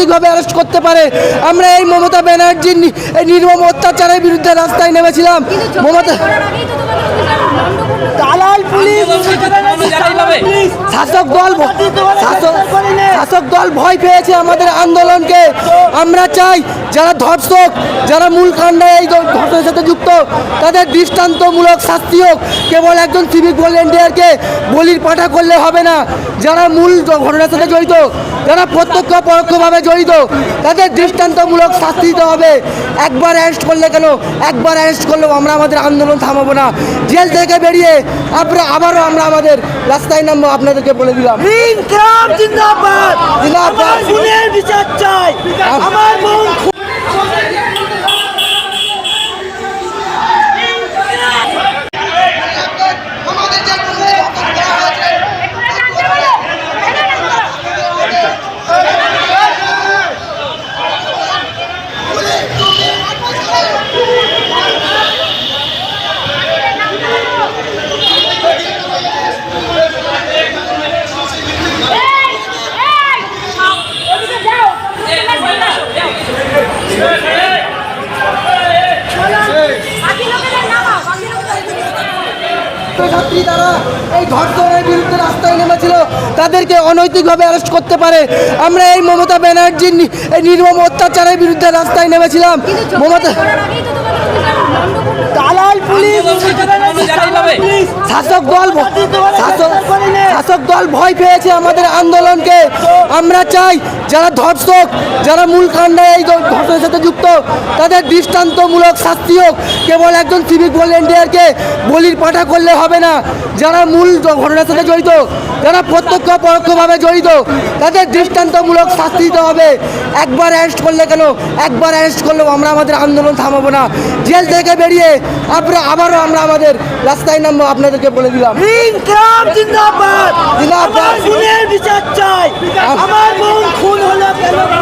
অনৈতিকভাবে arrest করতে পারে। আমরা এই মমতা ব্যানার্জির এই নির্মম অত্যাচারের বিরুদ্ধে রাস্তায় নেমেছিলাম। মমতা দালাল পুলিশ! শাসক দল শাসক শাসক দল ভয় পেয়েছে আমাদের আন্দোলনকে। আমরা চাই যারা ধর্ষক, যারা মূল কাণ্ডে এই ঘটনার সাথে যুক্ত, তাদের দৃষ্টান্তমূলক শাস্তি হোক। কেবল একজন সিভিক ভলেন্টিয়ারকে বলির পাঠা করলে হবে না। যারা মূল ঘটনার সাথে জড়িত, যারা প্রত্যক্ষ পরোক্ষভাবে জড়িত, তাদের দৃষ্টান্তমূলক শাস্তি দিতে হবে। একবার অ্যারেস্ট করলে কেন? একবার অ্যারেস্ট করলেও আমরা আমাদের আন্দোলন থামাবো না। জেল থেকে বেরিয়ে আমরা আবারও আমরা আমাদের রাস্তায় নামবো। আপনাদেরকে বলে দিলাম। বিচার চাই। আমার বোন ছাত্রী তারা এই ধর্ষণের বিরুদ্ধে রাস্তায় নেমেছিল তাদেরকে অনৈতিকভাবে অ্যারেস্ট করতে পারে। আমরা এই মমতা ব্যানার্জির এই নির্মম অত্যাচারের বিরুদ্ধে রাস্তায় নেমেছিলাম। মমতা দালাল পুলিশ! শাসক দল শাসক শাসক দল ভয় পেয়েছে আমাদের আন্দোলনকে। আমরা চাই যারা ধর্ষক, যারা মূল কাণ্ডে এই ঘটনার সাথে যুক্ত, তাদের দৃষ্টান্তমূলক শাস্তি হোক। কেবল একজন সিভিক ভলেন্টিয়ারকে বলির পাঠা করলে হবে না। যারা মূল ঘটনার সাথে জড়িত, যারা প্রত্যক্ষ পরোক্ষভাবে জড়িত, তাদের দৃষ্টান্তমূলক শাস্তি দিতে হবে। একবার অ্যারেস্ট করলে কেন? একবার অ্যারেস্ট করলেও আমরা আমাদের আন্দোলন থামাবো না। জেল থেকে বেরিয়ে আমরা আবারও আমরা আমাদের রাস্তায় নামবো। আপনাদেরকে বলে দিলাম। আমার মন খুন হলো কেন?